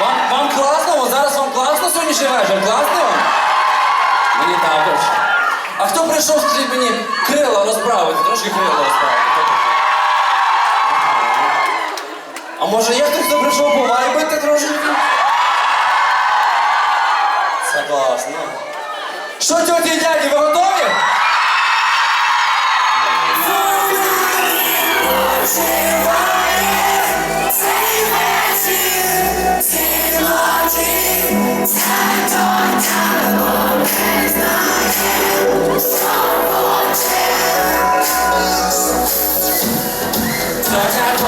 Вам, вам класно? От зараз вам класно сьогоднішній вечір? Класно вам? Мені також. А хто прийшов, скажіть мені, крила розправити, трошки крила розправити. Хто прийшов? А може є хтось, хто прийшов повайбити трошки? Це класно. Що, тьоті і дяді, ви готові?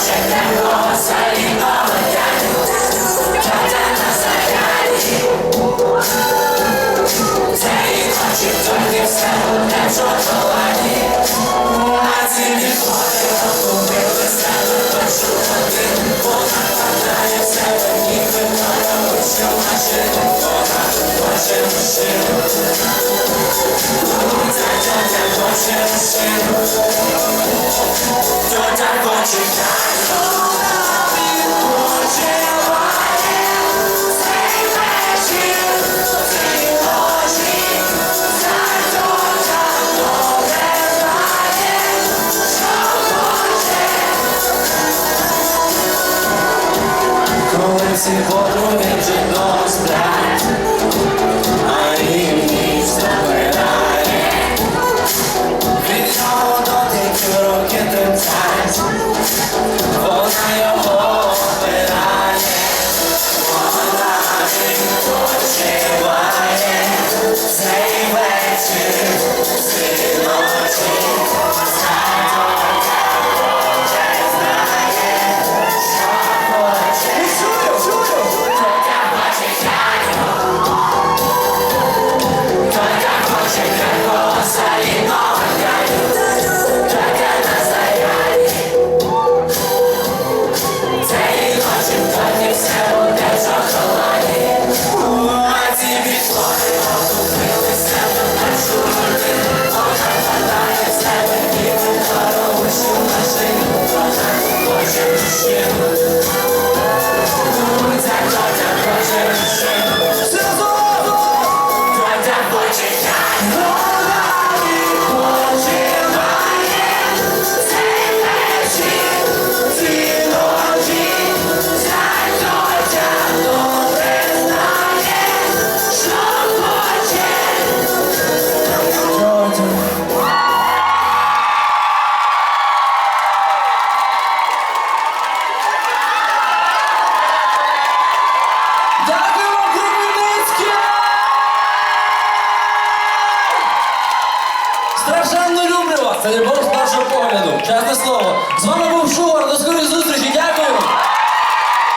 Check that out. Коли всі подруги вже до шанно люблю вас. Це любов з першого погляду. Чесне слово. З вами був Шувар. До скорої зустрічі. Дякую.